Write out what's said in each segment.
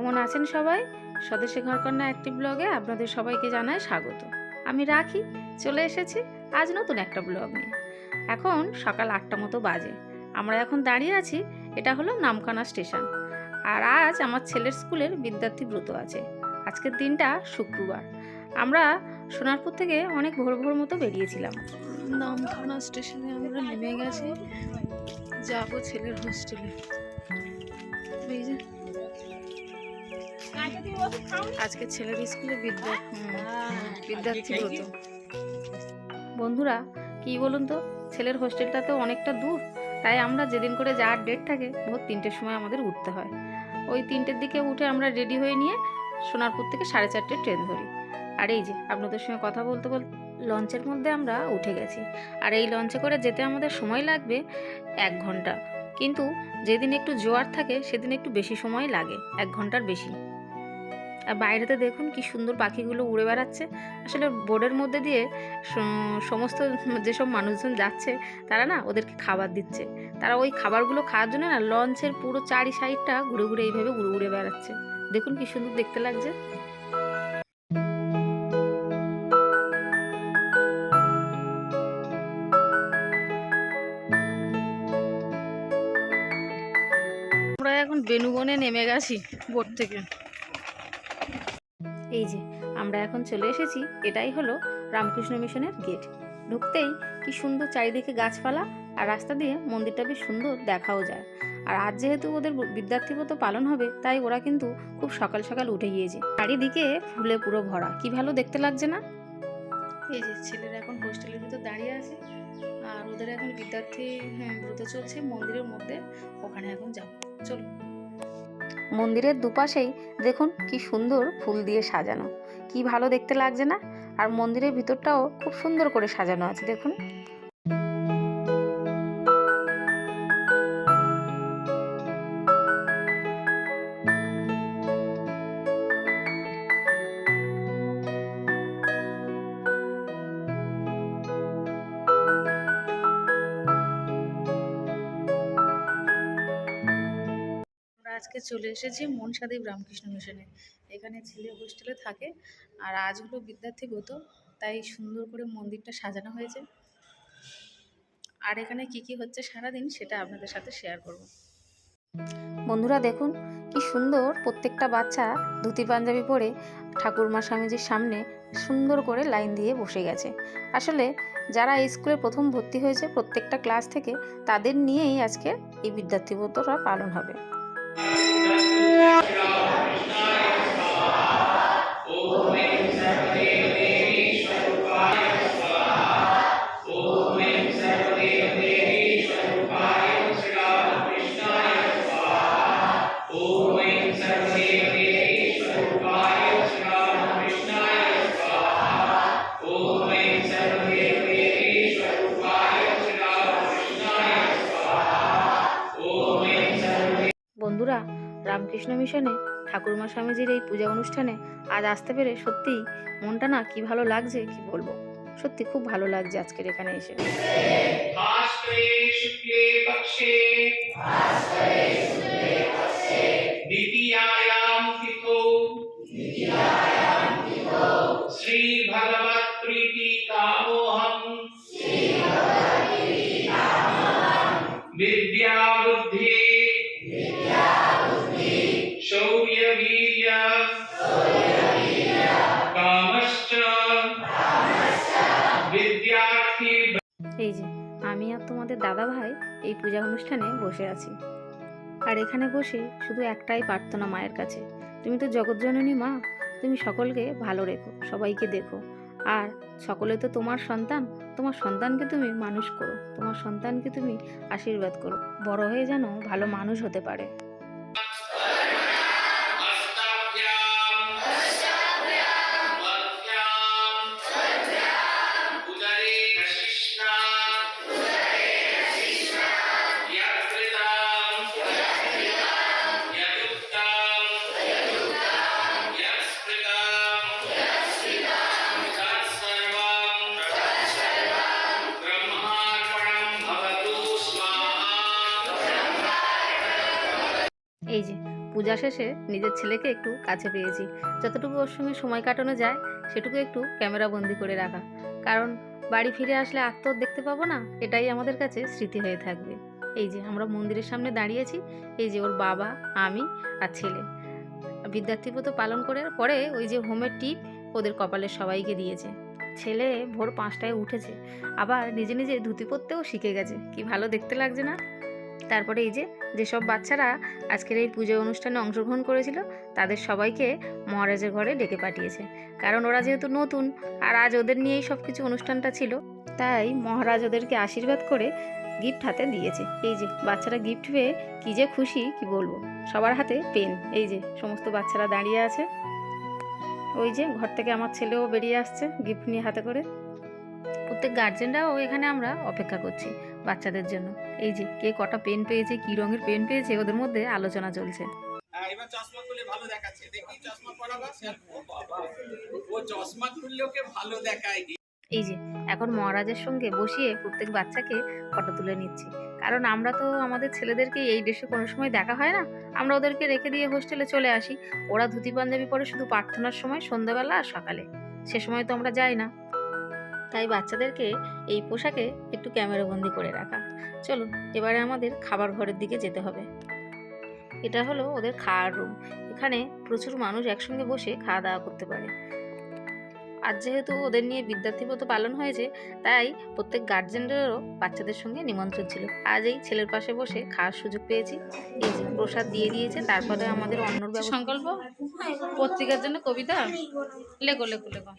কেমন আছেন সবাই? স্বদেশী ঘরকন্যা একটি ব্লগে আপনাদের সবাইকে জানায় স্বাগত। আমি রাখি, চলে এসেছি আজ নতুন একটা ব্লগ নিয়ে। এখন সকাল আটটা মতো বাজে। আমরা এখন দাঁড়িয়ে আছি, এটা হলো নামখানা স্টেশন। আর আজ আমার ছেলের স্কুলের বিদ্যার্থী ব্রত আছে। আজকের দিনটা শুক্রবার। আমরা সোনারপুর থেকে অনেক ভোর ভোর মতো বেরিয়েছিলাম। নামখানা স্টেশনে আমরা নেমে গেছি। যাব ছেলের হোস্টেলে। এই যে আজকে ছেলের স্কুলে বিদ্যা বিদ্যার্থী ব্রত বন্ধুরা কি বলুন তো? ছেলের হোস্টেলটা তো অনেকটা দূর। তাই আমরা যেদিন করে যাওয়ার ডেট থাকে ভোর তিনটের সময় আমাদের উঠতে হয়। ওই তিনটের দিকে উঠে আমরা রেডি হয়ে নিয়ে সোনারপুর থেকে সাড়ে চারটে ট্রেন ধরি। আর এই যে আপনাদের সঙ্গে কথা বলতে বলতে লঞ্চের মধ্যে আমরা উঠে গেছি। আর এই লঞ্চে করে যেতে আমাদের সময় লাগবে এক ঘণ্টা। কিন্তু যেদিন একটু জোয়ার থাকে সেদিন একটু বেশি সময় লাগে এক ঘণ্টার বেশি। আর বাইরেতে দেখুন কি সুন্দর পাখিগুলো উড়ে বেড়াচ্ছে। আসলে বোর্ডের মধ্যে দিয়ে সমস্ত যেসব মানুষজন যাচ্ছে, তারা না ওদেরকে খাবার দিচ্ছে। তারা ওই খাবারগুলো খাওয়ার জন্য না লঞ্চের পুরো চারি সাইডটা ঘুরে ঘুরে এইভাবে ঘুরে ঘুরে বেড়াচ্ছে। দেখুন কি সুন্দর দেখতে লাগছে। আমরা এখন বেনুবনে নেমে গেছি বোট থেকে। এই যে আমরা এখন চলে এসেছি এটাই হলো রামকৃষ্ণ মিশনের গেট। ঢুকতেই কি সুন্দর চারিদিকে গাছপালা আর রাস্তা দিয়ে মন্দিরটা বেশ সুন্দর দেখাও যায়। আর আজ যেহেতু ওদের বিদ্যার্থী ব্রত পালন হবে তাই ওরা কিন্তু খুব সকাল সকাল উঠে গিয়েছে। চারিদিকে ফুলে পুরো ভরা। কি ভালো দেখতে লাগছে না? এই যে ছেলেরা এখন হোস্টেলের ভিতর দাঁড়িয়ে আছে। আর ওদের এখন বিদ্যার্থী হ্যাঁ, ব্রত চলছে মন্দিরের মধ্যে। ওখানে এখন যাব। চলো। মন্দিরের দুপাশেই দেখুন কি সুন্দর ফুল দিয়ে সাজানো। কি ভালো দেখতে লাগছে না? আর মন্দিরের ভিতরটাও খুব সুন্দর করে সাজানো আছে, দেখুন। চলে এসেছি মনসাদেব রামকৃষ্ণ মিশনে। এখানে ছেলে হোস্টেলে থাকে আর আজ হলো বিদ্যার্থী ব্রত তাই সুন্দর করে মন্দিরটা সাজানো হয়েছে। আর এখানে কি কি হচ্ছে সারাদিন সেটা আপনাদের সাথে শেয়ার করব। বন্ধুরা দেখুন, কি সুন্দর প্রত্যেকটা বাচ্চা ধুতি পাঞ্জাবি পরে ঠাকুরমা স্বামীজির সামনে সুন্দর করে লাইন দিয়ে বসে গেছে। আসলে যারা স্কুলে প্রথম ভর্তি হয়েছে প্রত্যেকটা ক্লাস থেকে তাদের নিয়েই আজকে এই বিদ্যার্থী ব্রতটা পালন হবে। Yeah. রামকৃষ্ণ মিশনে ঠাকুরমা স্বামীজির এই পূজা অনুষ্ঠানে আজ আসতে পেরে সত্যিই মনটা না কি ভালো লাগছে, কি বলব? সত্যি খুব ভালো লাগছে আজকের এখানে এসে। শ্রী ভগবান দাদা ভাই এই পূজা অনুষ্ঠানে বসে আছি। আর এখানে বসে শুধু একটাই প্রার্থনা মায়ের কাছে। তুমি তো জগৎজননী মা, তুমি সকলকে ভালো রেখো, সবাইকে দেখো। আর সকলে তো তোমার সন্তান, তোমার সন্তানকে তুমি মানুষ করো, তোমার সন্তানকে তুমি আশীর্বাদ করো। বড় হয়ে যেন ভালো মানুষ হতে পারে। পূজা শেষে নিজের ছেলেকে একটু কাছে পেয়েছি। যতটুকু ওর সঙ্গে সময় কাটানো যায়, সেটুকু একটু ক্যামেরা বন্দি করে রাখা। কারণ বাড়ি ফিরে আসলে আর তো দেখতে পাবো না, এটাই আমাদের কাছে স্মৃতি হয়ে থাকবে। এই যে, আমরা মন্দিরের সামনে দাঁড়িয়েছি, এই যে ওর বাবা, আমি আর ছেলে। বিদ্যার্থী তো পালন করে পরে ওই যে হোমের টিপ ওদের কপালে সবাইকে দিয়েছে। ছেলে ভোর পাঁচটায় উঠেছে, আবার নিজে নিজে ধুতি পরতেও শিখে গেছে। কি ভালো দেখতে লাগছে না? তারপরে এই যে, যেসব বাচ্চারা আজকের এই পুজো অনুষ্ঠানে অংশগ্রহণ করেছিল, তাদের সবাইকে মহারাজের ঘরে ডেকে পাঠিয়েছে। কারণ ওরা যেহেতু নতুন, আর আজ ওদের নিয়েই সব কিছু অনুষ্ঠানটা ছিল, তাই মহারাজ ওদেরকে আশীর্বাদ করে গিফট হাতে দিয়েছে। এই যে, বাচ্চারা গিফট পেয়ে কী যে খুশি, কি বলব? সবার হাতে পেন এই যে, সমস্ত বাচ্চারা দাঁড়িয়ে আছে। ওই যে, ঘর থেকে আমার ছেলেও বেরিয়ে আসছে গিফট নিয়ে হাতে করে। প্রত্যেক গার্জেনরাও এখানে আমরা অপেক্ষা করছি। বাচ্চাদের জন্য। এই যে কে কটা পেন পেয়েছে কি রঙের পেন পেয়েছে ওদের মধ্যে আলোচনা চলছে। এবার চশমা খুলে ভালো দেখাচ্ছে। দেখি চশমা পরাবা ও বাবা ও চশমা খুললে ওকে ভালো দেখায় এই যে এখন মহারাজের সঙ্গে বসিয়ে প্রত্যেক বাচ্চাকে ফটো তুলে নিচ্ছি। কারণ আমরা তো আমাদের ছেলেদেরকে এই দেশে কোনো সময় দেখা হয় না। আমরা ওদেরকে রেখে দিয়ে হোস্টেলে চলে আসি। ওরা ধুতি পাঞ্জাবি পরে শুধু প্রার্থনার সময় সন্ধ্যাবেলা আর সকালে। সে সময় তো আমরা যাই না। তাই বাচ্চাদেরকে এই পোশাকে একটু ক্যামেরাবন্দি করে রাখা। চলুন এবারে আমাদের খাবার ঘরের দিকে যেতে হবে। এটা হলো ওদের খাওয়ার রুম এখানে প্রচুর মানুষ একসঙ্গে বসে খাওয়া দাওয়া করতে পারে। আর যেহেতু ওদের নিয়ে বিদ্যার্থী ব্রত পালন হয়েছে তাই প্রত্যেক গার্জেনদেরও বাচ্চাদের সঙ্গে নিমন্ত্রণ ছিল। আজ এই ছেলের পাশে বসে খাওয়ার সুযোগ পেয়েছি। এই যে প্রসাদ দিয়ে দিয়েছে তারপরে আমাদের অন্য সংকল্প? পত্রিকার জন্য কবিতা? লেখো লেখো লেখো।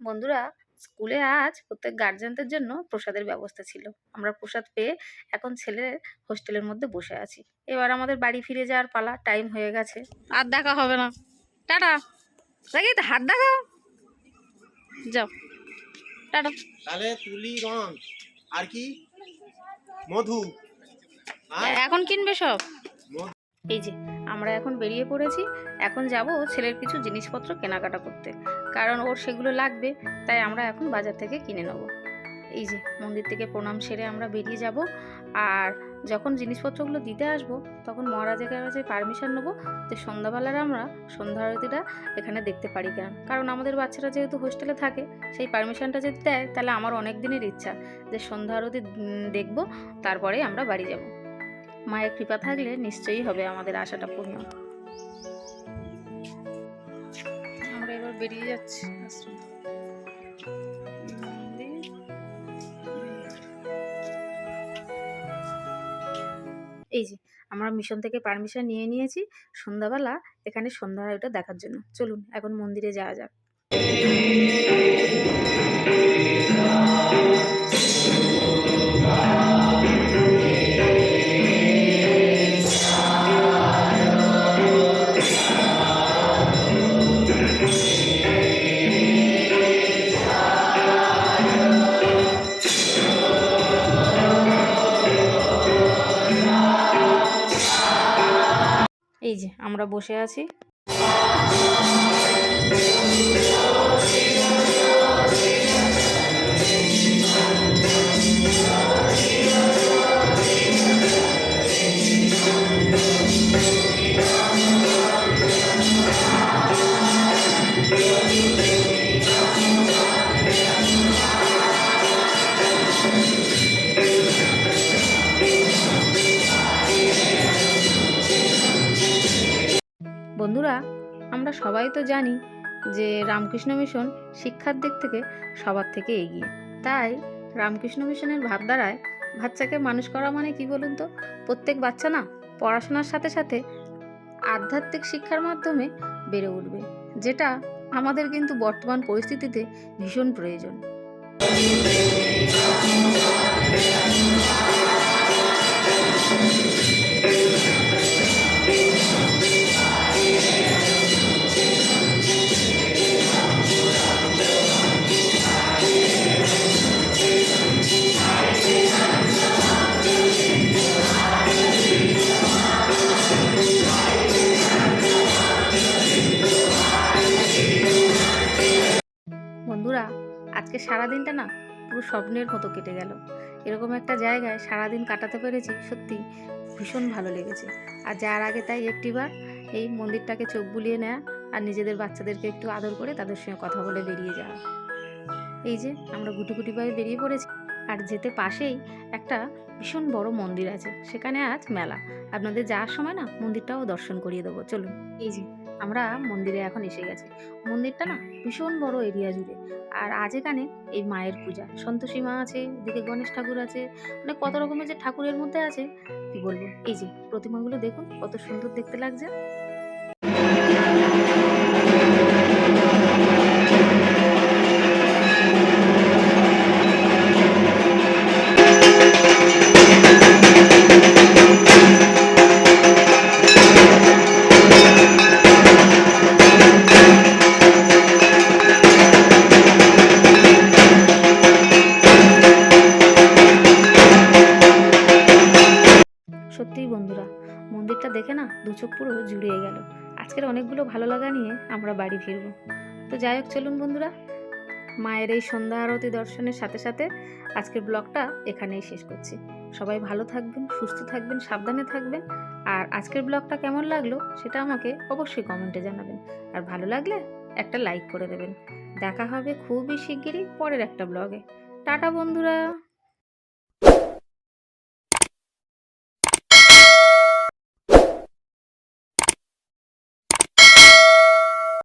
বন্ধুরা স্কুলে আজ প্রত্যেক গার্জেনদের জন্য প্রসাদের ব্যবস্থা ছিল। আমরা প্রসাদ পেয়ে এখন ছেলে হোস্টেলের মধ্যে বসে আছি। এবার আমাদের বাড়ি ফিরে যাওয়ার পালা টাইম হয়ে গেছে। আর দেখা হবে না। টাটা। দেখি তো হাত দেখা যাও। টাটা। তাহলে তুলি রং। আর কি? মধু। এখন কিনবে সব? এই যে আমরা এখন বেরিয়ে পড়েছি। এখন যাব ছেলের কিছু জিনিসপত্র কেনাকাটা করতে। কারণ ওর সেগুলো লাগবে, তাই আমরা এখন বাজার থেকে কিনে নেব। এই যে, মন্দির থেকে প্রণাম সেরে আমরা বেরিয়ে যাব, আর যখন জিনিসপত্রগুলো দিতে আসব, তখন মহারাজের কাছে পারমিশন নেব যে সন্ধ্যাবেলার আমরা সন্ধ্যা আরতিটা এখানে দেখতে পারি কেন। কারণ আমাদের বাচ্চারা যেহেতু হোস্টেলে থাকে, সেই পারমিশনটা যদি দেয়, তাহলে আমার অনেক দিনের ইচ্ছা যে সন্ধ্যা আরতি দেখব, তারপরে আমরা বাড়ি যাব। মায়ের কৃপা থাকলে নিশ্চয়ই হবে আমাদের আশাটা পূর্ণ। বেরিয়ে যাচ্ছে এই যে, আমরা মিশন থেকে পারমিশন নিয়ে নিয়েছি সন্ধ্যাবেলা, এখানে সন্ধ্যা ওটা দেখার জন্য। চলুন, এখন মন্দিরে যাওয়া যাক। আমরা বসে আছি। বন্ধুরা, আমরা সবাই তো জানি যে রামকৃষ্ণ মিশন শিক্ষার দিক থেকে সবার থেকে এগিয়ে। তাই রামকৃষ্ণ মিশনের ভাবধারায় বাচ্চাকে মানুষ করা মানে কি বলুন তো? প্রত্যেক বাচ্চা না পড়াশোনার সাথে সাথে আধ্যাত্মিক শিক্ষার মাধ্যমে বেড়ে উঠবে, যেটা আমাদের কিন্তু বর্তমান পরিস্থিতিতে ভীষণ প্রয়োজন। বন্ধুরা সারাদিনটা না পুরো স্বপ্নের মতো কেটে গেল। এরকম একটা জায়গায় সারাদিন কাটাতে পেরেছি, সত্যি ভীষণ ভালো লেগেছে। আর যার আগে তাই একটিবার এই মন্দিরটাকে চোখ বুলিয়ে নেওয়া আর নিজেদের বাচ্চাদেরকে একটু আদর করে তাদের সঙ্গে কথা বলে বেরিয়ে যাওয়া। এই যে আমরা গুটি গুটিভাবে বেরিয়ে পড়েছি আর যেতে পাশেই একটা ভীষণ বড় মন্দির আছে। সেখানে আজ মেলা। আপনাদের যাওয়ার সময় না মন্দিরটাও দর্শন করিয়ে দেবো। চলুন। এই যে আমরা মন্দিরে এখন এসে গেছি। মন্দিরটা না ভীষণ বড় এরিয়া জুড়ে। আর আজ এখানে এই মায়ের পূজা, সন্তোষী মা আছে, এদিকে গণেশ ঠাকুর আছে মানে কত রকমের যে ঠাকুরের মধ্যে আছে, কি বলব? এই যে প্রতিমাগুলো দেখুন, কত সুন্দর দেখতে লাগছে। আজকের অনেকগুলো ভালো লাগা নিয়ে আমরা বাড়ি ফিরব। তো যাই হোক, চলুন বন্ধুরা, মায়ের এই সন্ধ্যা আরতি দর্শনের সাথে সাথে আজকের ব্লগটা এখানেই শেষ করছি। সবাই ভালো থাকবেন, সুস্থ থাকবেন, সাবধানে থাকবেন, আর আজকের ব্লগটা কেমন লাগল সেটা আমাকে অবশ্যই কমেন্টে জানাবেন। আর ভালো লাগলে একটা লাইক করে দেবেন। দেখা হবে খুবই শিগগিরই পরের একটা ব্লগে। টাটা বন্ধুরা!